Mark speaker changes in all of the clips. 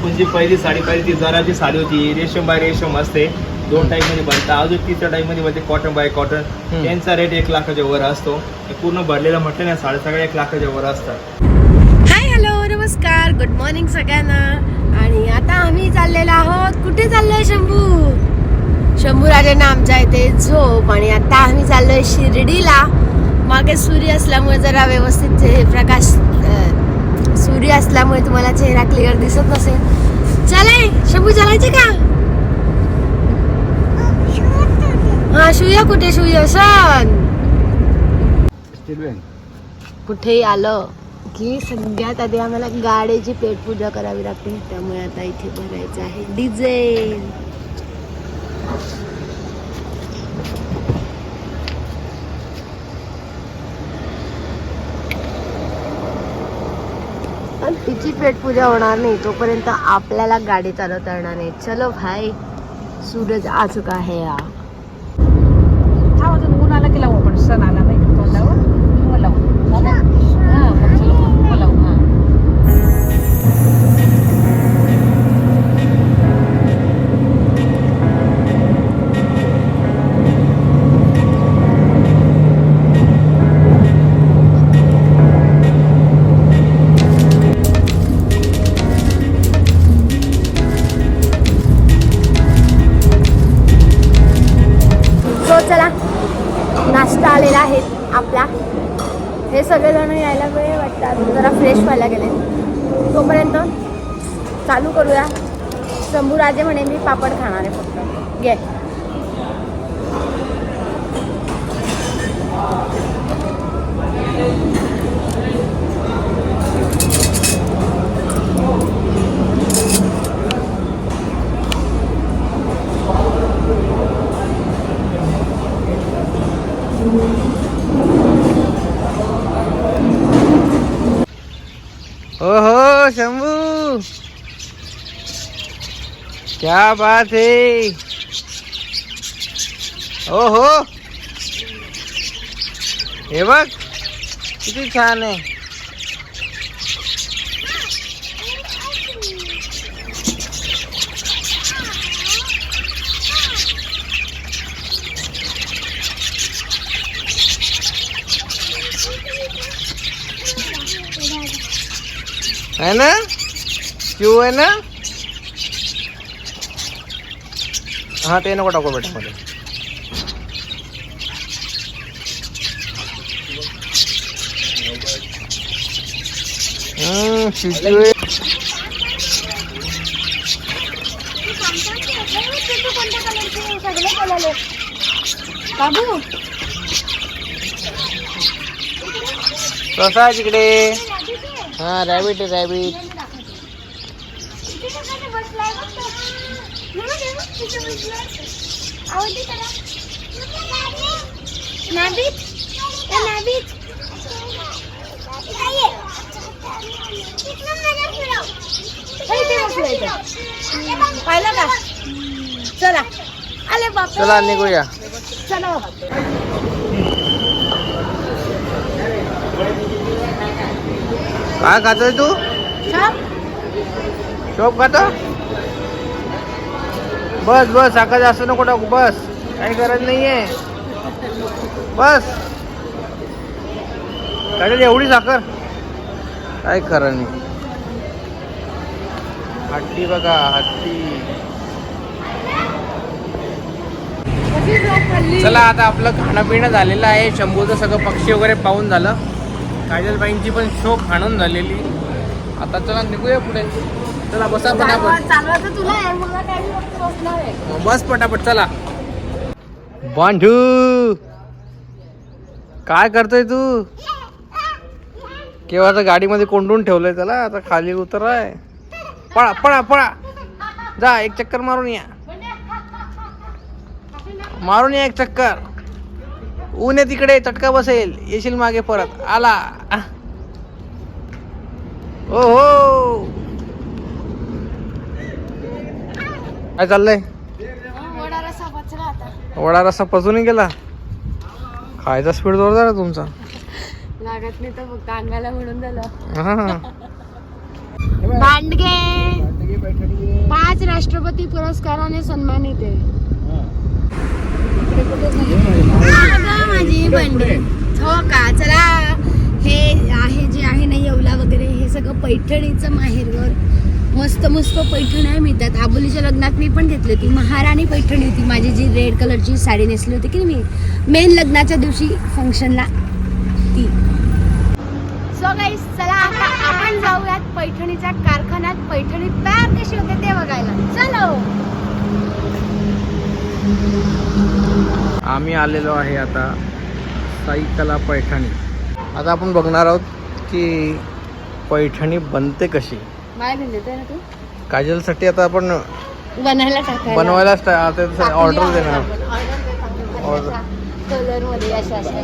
Speaker 1: आपण जी पहिली साडी पाहिली ती जराची साडी होती. रेशम बाय रेशम असते. दोन टाईपमध्ये बनतात अजून तिसऱ्या टाईपमध्ये बनते कॉटन बाय कॉटन त्यांचा रेट एक लाखाच्या वर असतो. हे पूर्ण भरलेला म्हटलं ना साडे सगळ्या एक लाखाच्या वर असतात.
Speaker 2: हाय हॅलो नमस्कार. गुड मॉर्निंग सगळ्यांना. आणि आता आम्ही चाललेलो आहोत. कुठे चाललोय शंभू? शंभू राजांना आमच्या इथे झोप. आणि आता आम्ही चाललोय शिर्डीला. मागे सूर्य असल्यामुळे जरा व्यवस्थित जे प्रकाश सूर्य असल्यामुळे तुम्हाला चेहरा क्लिअर दिसत नसेल. चलाय शंभू चालायचे का? हा शिवया कुठे शिवया सन. कुठेही आलं? की सगळ्यात आधी आम्हाला गाडीची पेटपूजा करावी लागते त्यामुळे आता इथे भरायचं आहे. डिझेल तिची पेटपूजा होणार नाही तोपर्यंत आपल्याला गाडी चालवता येणार नाही. चलो भाई सूरज आ चुका है या
Speaker 3: हा अजून ऊन आला की सण आला
Speaker 2: राजे म्हणे मी पापड खाणार आहे फक्त. घे.
Speaker 4: क्या बात है? ओहो! हे बघ किती छान आहे. है ना? क्यों आहे ना? हा ते नको टाकू बेटा. मध्ये हम्म, शिजू आहे.
Speaker 2: बाबू.
Speaker 4: कसा आहे तिकडे? हा रॅबिट आहे रॅबिट
Speaker 2: पाहिलं का? चला. आले बाप
Speaker 4: चला निघूया.
Speaker 2: चला
Speaker 4: काय खातोय तू? शोप खातो? बस बस साखर जास्त नको टाकू बस. काही गरज नाहीये. बस. काढेल एवढी साखर. काय खरं नाही. हत्ती बघा हत्ती चला आता आपलं खाणं पिणं झालेलं आहे. शंभूचं सगळं पक्षी वगैरे पाहून झालं. काजलबाईंची पण शो खाणून झालेली. आता चला निघूया पुढे. चला बसा पटापट.
Speaker 2: आहे.
Speaker 4: बस पटापट चला. बांधू काय करतोय तू? केव्हा तर गाडीमध्ये कोंडून ठेवलंय त्याला आता खाली उतराय. पळा पळा पळा. जा एक चक्कर मारून या. मारून या एक चक्कर. ऊन आहे तिकडे चटका बसेल. येशील मागे परत. आला. ओ हो. काय चाललंय?
Speaker 2: वडा
Speaker 4: रस्सा पचूनही गेला? खायचा स्पीड जोरदार आहे तुमचा.
Speaker 2: लागत नाही तर मग कांगाला म्हणून झालं.
Speaker 4: हा
Speaker 2: भांडगे. राष्ट्रपती पुरस्काराने सन्मानित आहे. माझी बंडी. हो का? चला हे आहे जे आहे ना येवला वगैरे हे सगळं पैठणीचं माहेरघर मस्त मस्त पैठण्या मिळतात. आबोलीच्या लग्नात मी पण घेतली होती. महाराणी पैठणी होती माझी जी रेड कलरची साडी नेसली होती की मी. मेन लग्नाच्या दिवशी फंक्शनला ती. सो गाईस चला आता आपण जाऊयात पैठणीच्या कारखान्यात. पैठणी तयार कशी होते ते बघायला. चलो.
Speaker 4: आम्ही आलेलो आहे आता साईकला पैठणी. आता आपण बघणार आहोत की पैठणी बनते कशी.
Speaker 2: माय ना तू?
Speaker 4: काजलसाठी आता आपण
Speaker 2: बनायला टाकायला.
Speaker 4: बनवायला स्टा- आता ऑर्डर देणार.
Speaker 2: कलरमध्ये अशा अशा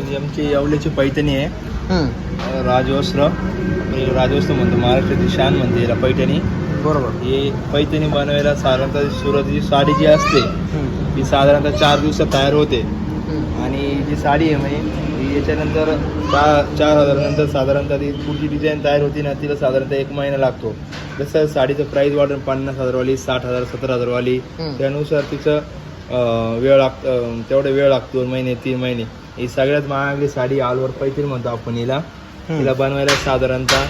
Speaker 1: ही आमची येवल्याची पैठणी आहे.
Speaker 4: हम्म,
Speaker 1: राजवस्त्र आपण याला राजवस्त्र म्हणतो महाराष्ट्राची शान म्हणते याला पैठणी.
Speaker 4: बरोबर.
Speaker 1: ही पैठणी बनवायला साधारणतः सुरुवातीची साडी जी असते
Speaker 4: हम्म,
Speaker 1: ती साधारणतः चार दिवसात तयार होते.
Speaker 4: हम्म,
Speaker 1: आणि जी साडी आहे म्हणजे याच्यानंतर चार चार हजारानंतर साधारणतः ती पुढची डिझाईन तयार होती ना तिला साधारणतः एक महिना लागतो. जसं साडीचं प्राईस वाढेल पन्नास हजारवाली साठ हजार सत्तर हजारवाली
Speaker 4: हम्म.
Speaker 1: त्यानुसार तिचं अं, वेळ लाग अं, तेवढा वेळ लागतो दोन महिने तीन महिने. ही सगळ्यात महागडी साडी आलवर पैठणी म्हणतो आपण हिला. तिला बनवायला साधारणतः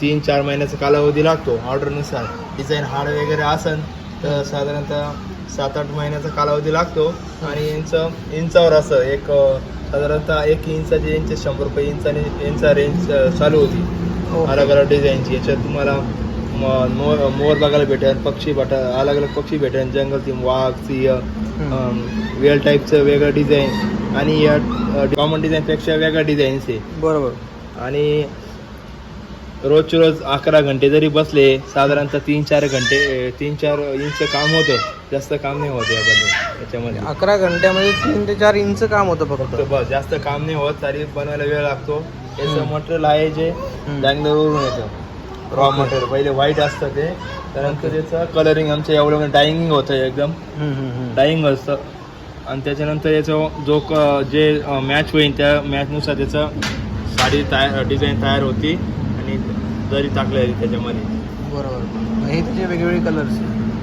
Speaker 1: तीन चार महिन्याचा कालावधी लागतो ऑर्डरनुसार डिझाईन हार्ड वगैरे असन तर साधारणतः सात आठ महिन्याचा कालावधी लागतो. आणि इंच इंचावर असं एक साधारणतः एक इंचाची इंच शंभर रुपये इंचाने इंचा रेंज चालू होती.
Speaker 4: ओके.
Speaker 1: अलग अलग डिझाईनची याच्यात तुम्हाला मोर मोर बघायला भेटेल पक्षी भेट अलग अलग पक्षी भेटेल. जंगल ती वाघ सिंह वेल टाईपचं वेगळं डिझाईन आणि या कॉमन डिझाईनपेक्षा वेगळ्या डिझाईन्स आहे.
Speaker 4: बरोबर.
Speaker 1: आणि रोजचे रोज अकरा घंटे जरी बसले साधारणतः तीन चार घंटे तीन चार इंच काम होतं जास्त काम नाही होत याबद्दल याच्यामध्ये.
Speaker 4: अकरा घंट्यामध्ये तीन ते चार इंच काम होतं फक्त.
Speaker 1: बस जास्त काम नाही होत तरी बनवायला वेळ लागतो. याचं मटेरियल आहे जे बँगलोरवरून येतं. रॉ मटेरियल पहिले व्हाईट असतं ते. त्यानंतर त्याचं कलरिंग आमचं एवढं डायिंग होतं एकदम. डाईंग असतं आणि त्याच्यानंतर याचं जो क जे मॅच होईल त्या मॅचनुसार त्याचं साडी तयार डिझाईन तयार होती आणि दरी टाकल्या जाते त्याच्यामध्ये.
Speaker 4: बरोबर हे त्याचे वेगवेगळे कलर्स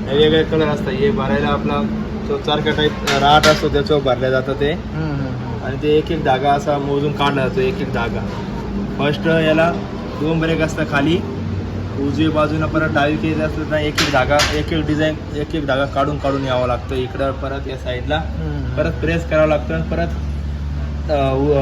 Speaker 1: हे वेगळे कलर असतात. हे भरायला आपला तो सारखा टाईप राट असतो त्याच्यावर भरल्या जातं ते. आणि ते एक एक धागा असा मोजून काढला जातो एक एक धागा. फर्स्ट याला दोन ब्रेक असतात खाली. उजवी बाजूला परत डावी केली असतं ना एक एक धागा एक एक डिझाईन एक एक धागा काढून काढून यावं लागतं. इकडं परत या साईडला परत प्रेस करावं लागतं आणि परत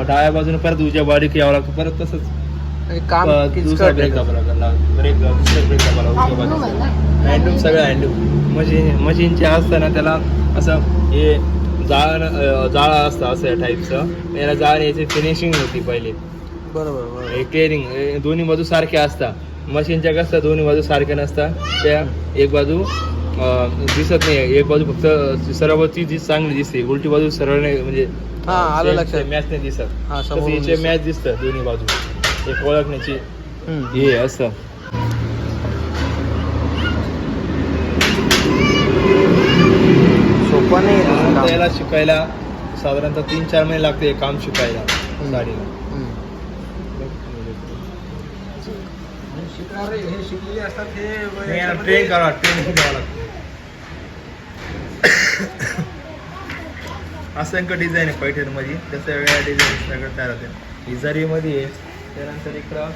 Speaker 1: डाव्या बाजूने परत उजव्या बारीक यावं लागतं. परत तसंच
Speaker 4: काम
Speaker 1: दुसरा. ब्रेक दाबावा लागला ब्रेक दुसरा ब्रेक दाबावा लागला उजव्या बाजूला. हँडलूम सगळं हँडलूम मशीन मशीनचे असताना त्याला असं हे जाळ जाळ असतं असं या टाईपचं याला जाळ याची फिनिशिंग होती पहिले.
Speaker 4: बरोबर
Speaker 1: हे केअरिंग दोन्ही बाजू सारख्या असतात. मशीनच्या कसं दोन्ही बाजू सारख्या नसतात त्या एक बाजू दिसत नाही एक बाजू फक्त ती जी चांगली दिसते उलटी बाजू सरळ नाही म्हणजे
Speaker 4: हा.
Speaker 1: मॅच नाही दिसत
Speaker 4: हा दिसतं.
Speaker 1: मॅच दिसतं दोन्ही बाजू एक ओळखण्याची. हे असं
Speaker 4: सोपं नाही आहे तसं काम.
Speaker 1: याला शिकायला साधारणतः तीन चार महिने लागते काम शिकायला ट्रेन लागतं असंख्य डिझाईन आहे पैठणमध्ये तसं वेगळ्या डिझाईन सगळं तयार होते. इजारीमध्ये आहे. त्यानंतर इकडं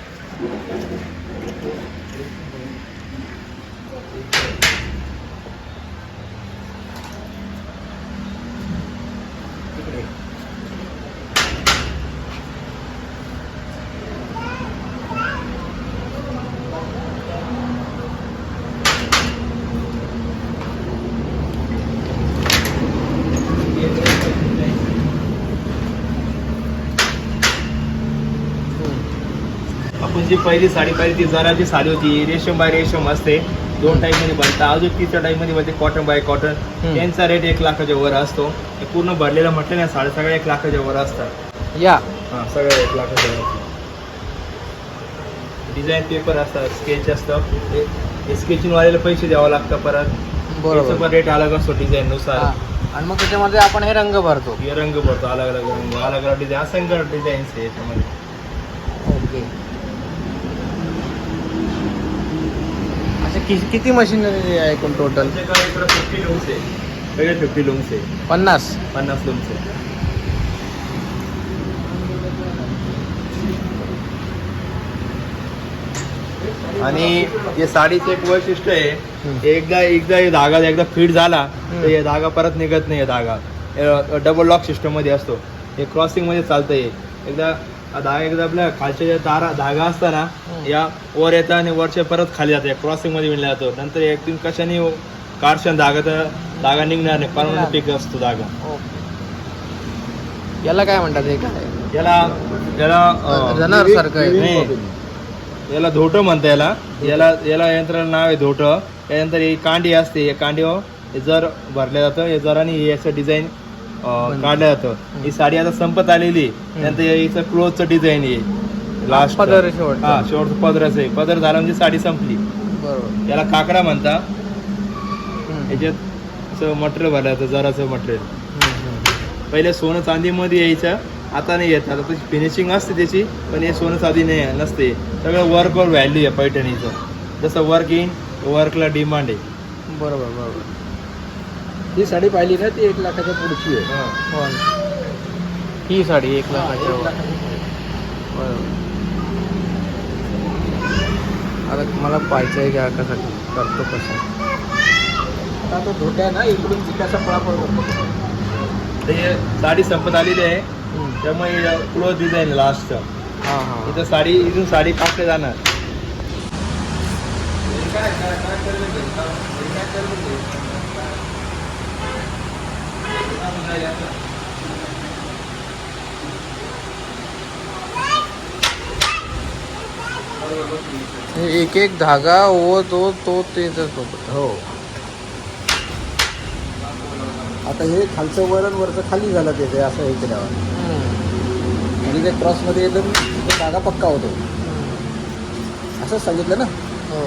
Speaker 1: आपण जी पहिली साडी पाहिली ती जराची साडी होती. रेशम बाय रेशम असते. दोन टाईपमध्ये बनतात अजून तिसऱ्या टाईपमध्ये बनते कॉटन बाय कॉटन. त्यांचा रेट एक लाखाच्या वर असतो. हे पूर्ण भरलेलं म्हटलं ना साडे सगळ्या एक लाखाच्या वर असतात.
Speaker 4: या.
Speaker 1: हा सगळ्या एक लाखाच्या वर. डिझाईन पेपर असतात स्केच असतं. स्केचिंग वाल्याला पैसे द्यावं लागतं परत. त्याचं
Speaker 4: बरोबर
Speaker 1: पण रेट अलग असतो डिझाईन नुसार.
Speaker 4: आणि मग त्याच्यामध्ये आपण हे रंग भरतो.
Speaker 1: हे रंग भरतो अलग अलग रंग अलग अलग डिझाईन असंख्य डिझाईन्स आहे याच्यामध्ये.
Speaker 4: ओके. कि किती मशिनरी आहे एकूण टोटल
Speaker 1: आमच्याकडे इकडं फिफ्टी लूम्स आहे. सगळे फिफ्टी लूम्स आहे.
Speaker 4: पन्नास?
Speaker 1: पन्नास लूम्स आहे. आणि हे साडीचं एक वैशिष्ट्य आहे. एकदा एकदा हे धागा एकदा फिट झाला. तर हे धागा परत निघत नाही धागा. डबल लॉक सिस्टममध्ये असतो. हे क्रॉसिंगमध्ये चालतं हे एकदा हा धागा एकदा आपल्या खालच्या ज्या तारा धागा असताना. या वर येतात आणि वरच्या परत खाली जातं. क्रॉसिंगमध्ये विणला जातो. नंतर एक तीन कशाने काढशान धागा तर धागा निघणार नाही. परमनंट पीक असतो धागा.
Speaker 4: याला काय म्हणतात हे काय?
Speaker 1: याला याला
Speaker 4: जनावर सारखं आहे.
Speaker 1: याला धोटं म्हणतं याला. याला याला यंत्राला नाव आहे धोटं. त्यानंतर ही कांडी असते. या कांडीवर हे जर भरलं जातं. हे जराने हे असं डिझाईन काढलं जातं. ही साडी आता संपत आलेली त्यानंतर याचं क्लोजचं डिझाईन आहे. लास्ट
Speaker 4: पदर शेवटचा.
Speaker 1: हा शेवटचं पदरच आहे. पदर झाला म्हणजे साडी संपली.
Speaker 4: बरोबर.
Speaker 1: याला काकडा म्हणता. याच्यात मटेरियल भरलं जातं जराचं मटेरियल. पहिले सोनं चांदीमध्ये यायचं. आता नाही येत. आता त्याची फिनिशिंग असते त्याची पण हे सोनं चांदी नाही नसते. सगळं वर्कवर व्हॅल्यू आहे पैठणीचं. जसं वर्क येईन वर्कला डिमांड आहे.
Speaker 4: बरोबर बरोबर.
Speaker 3: ही साडी पाहिली ना ती एक लाखाच्या पुढची आहे.
Speaker 4: हो. ही साडी एक लाखाच्या वर. बरोबर आता मला पाहायचं आहे का कसं करतो कसं
Speaker 3: आता तो धोट्या ना इकडून जिकाचा पळापळ करतो
Speaker 1: ते साडी संपत आलेली आहे. त्यामुळे क्लोज डिझाईन लास्ट
Speaker 4: हां हां.
Speaker 1: इथं साडी इथून साडी कापले जाणार.
Speaker 4: हे एक एक धागा ओ तो तो होतं
Speaker 3: हो. आता हे खालचं वरण वरचं खाली झालं त्याचे असं हे केल्यावर. म्हणजे ते क्रॉसमध्ये एकदम तो धागा पक्का होतो. असंच सांगितलं ना?
Speaker 4: हो.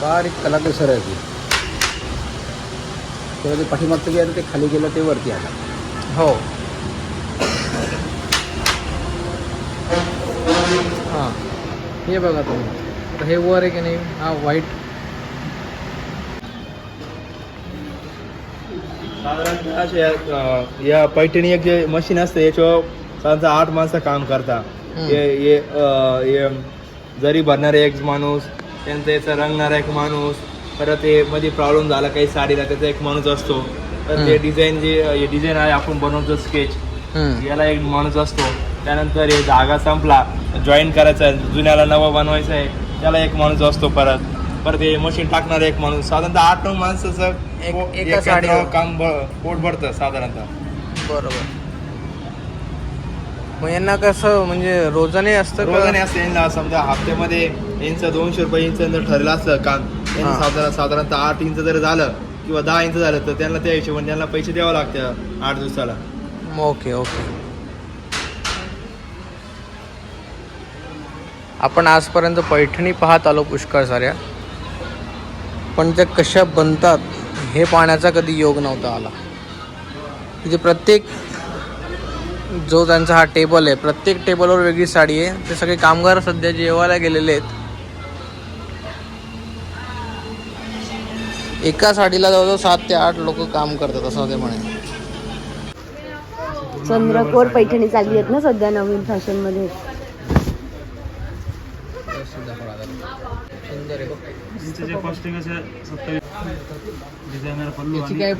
Speaker 3: बारीक कलाकुसर आहे ती. तेव्हा ते पाठीमागचं गेलं ते खाली गेलं ते वरती आलं.
Speaker 4: हो. हां. हे बघा तुम्ही. आता हे वर आहे की नाही? हा व्हाईट
Speaker 1: असे, अं, या पैठणी एक जे मशीन असते याच्यावर साधारणतः आठ माणसं काम करता. हे हे, अं, हे जरी भरणारे एक माणूस त्यानंतर याचा रंगणारा एक माणूस परत हे मध्ये प्रॉब्लेम झाला काही साडीला त्याचा एक माणूस असतो. हे
Speaker 4: हम्म.
Speaker 1: डिझाईन जे हे डिझाईन आहे आपण बनवतो स्केच. याला एक माणूस असतो. त्यानंतर हे धागा संपला जॉईन करायचा आहे जुन्याला नवा बनवायचा आहे त्याला एक माणूस असतो परत. परत हे मशीन टाकणार एक माणूस. साधारणतः आठ नऊ माणसाचं. काम पोट भरतं साधारणतः.
Speaker 4: बरोबर. मग यांना कसं म्हणजे रोजाने असतं का?
Speaker 1: रोजाने असते. यांना समजा हप्त्यामध्ये यांचं दोनशे रुपये इंच जर ठरलं असतं काम यांचं
Speaker 4: हा.
Speaker 1: साधारण साधारणतः आठ इंच जर झालं किंवा दहा इंच झालं तर त्यांना त्या हिशोबाने त्यांना पैसे द्यावे लागतात आठ दिवसाला.
Speaker 4: Okay okay. आपण आजपर्यंत पैठणी पाहत आलो पुष्कळ साऱ्या. पण त्या कशा बनतात हे पाहण्याचा कधी योग नव्हता आला. तिथे प्रत्येक जो त्यांचा हा टेबल आहे प्रत्येक टेबलवर वेगळी साडी आहे. ते सगळे कामगार सध्या जेवायला गेलेले आहेत. एका साडीला जवळजवळ सात ते आठ लोक काम करतात असं ते म्हणे
Speaker 2: चंद्रकोर पैठणी चालली आहेत ना सध्या नवीन
Speaker 4: फॅशनमध्ये काय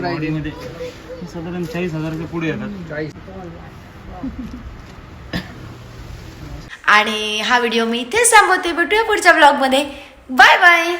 Speaker 1: साधारण चाळीस हजाराच्या पुढे येतात.
Speaker 4: चाळीस.
Speaker 2: आणि हा व्हिडिओ मी इथेच थांबवते. भेटूया पुढच्या ब्लॉगमध्ये बाय बाय